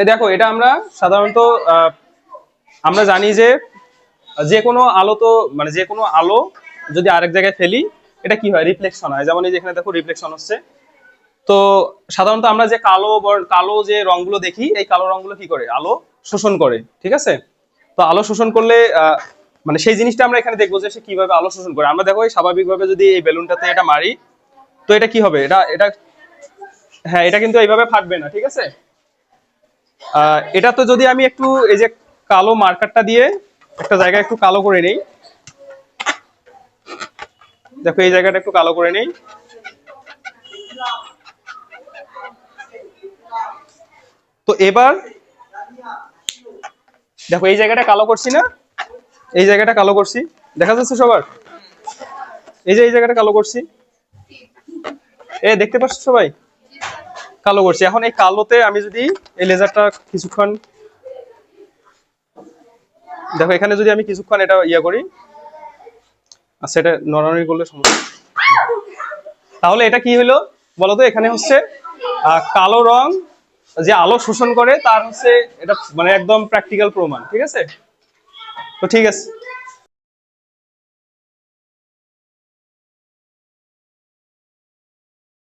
এ দেখো, এটা আমরা সাধারণত আমরা জানি যে যে কোনো আলো তো মানে যে কোনো আলো যদি আরেক জায়গায় ফেলি, এটা কি হয়? রিফ্লেকশন হয়। যেমন এই যে এখানে দেখো রিফ্লেকশন হচ্ছে। তো সাধারণত আমরা যে কালো কালো যে রংগুলো দেখি, এই কালো রংগুলো কি করে? আলো শোষণ করে, ঠিক আছে? তো আলো শোষণ করলে মানে সেই জিনিসটা আমরা এখানে দেখব যে সে কীভাবে আলো শোষণ করে। আমরা দেখো স্বাভাবিকভাবে যদি এই বেলুনটাতে এটা মারি, তো এটা কি হবে? এটা এটা হ্যাঁ এটা কিন্তু এইভাবে ফাটবে না, ঠিক আছে? এটা তো যদি আমি একটু এই যে কালো মার্কারটা দিয়ে একটা জায়গা একটু কালো করে নেই। দেখো, এই জায়গাটা একটু কালো করে নেই। তো এবার দেখো, এই জায়গাটা কালো করছি না? এই জায়গাটা কালো করছি। দেখা যাচ্ছে সবার? এই যে এই জায়গাটা কালো করছি। এ, দেখতে পাচ্ছ সবাই? কালো করছি। এখন এই কালোতে আমি যদি এই লেজারটা কিছুক্ষণ দেখো, এখানে যদি আমি কিছুক্ষণ এটা ইয়ে করি আচ্ছা এটা নড়ানড়ি করলে সমস্যা তাহলে এটা কি হলো? বলতো এখানে হচ্ছে কালো রং যে আলো শোষণ করে, তার হচ্ছে এটা মানে একদম প্র্যাকটিক্যাল প্রমাণ, ঠিক আছে? তো ঠিক আছে।